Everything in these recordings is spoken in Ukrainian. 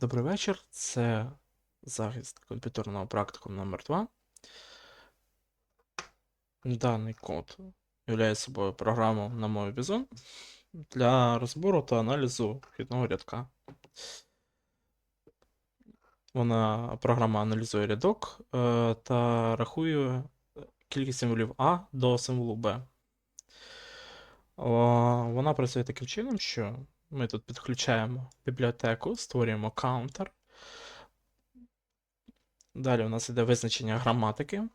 Добрий вечір. Це захист комп'ютерного практику номер 2 Даний код являє собою програму на мові Bison для розбору та аналізу вхідного рядка. Вона програма аналізує рядок е, та рахує кількість символів А до символу Б. Вона працює таким чином, що ми тут підключаємо бібліотеку, створюємо каунтер. Далі у нас іде визначення граматики,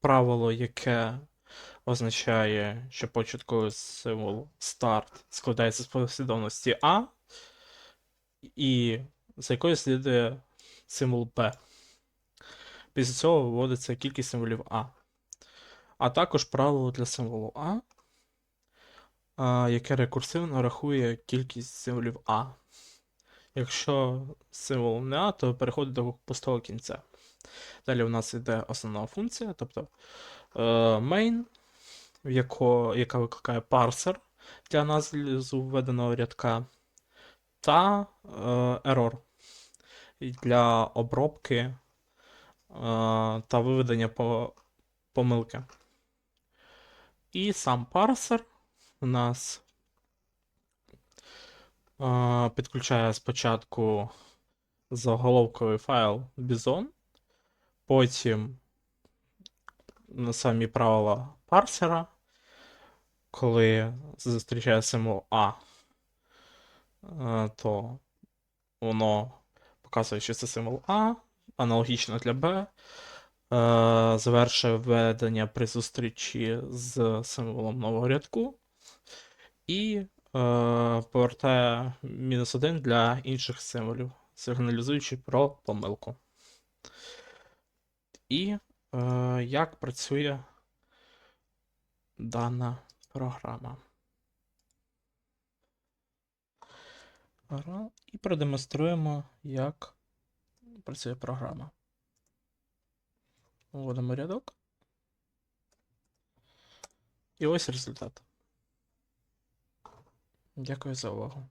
правило, яке означає, що початковий символ start складається з послідовності А, і за якою слідує символ Б. Після цього виводиться кількість символів А. А також правило для символу а, яке рекурсивно рахує кількість символів А. Якщо символ не А, то переходить до пустого кінця. Далі у нас йде основна функція, тобто е, main, яко, яка викликає парсер для аналізу введеного рядка, та е, error для обробки е, та виведення помилки. І сам парсер у нас підключає спочатку заголовковий файл Bison, потім на самі правила парсера, коли зустрічає символ А, то воно показує, що це символ А, аналогічно для Б. Завершує введення при зустрічі з символом нового рядку. І е, повертає мінус 1 для інших символів, сигналізуючи про помилку. І е, як працює дана програма. І продемонструємо, як працює програма. Вводимо рядок. І ось результат. Дякую за увагу.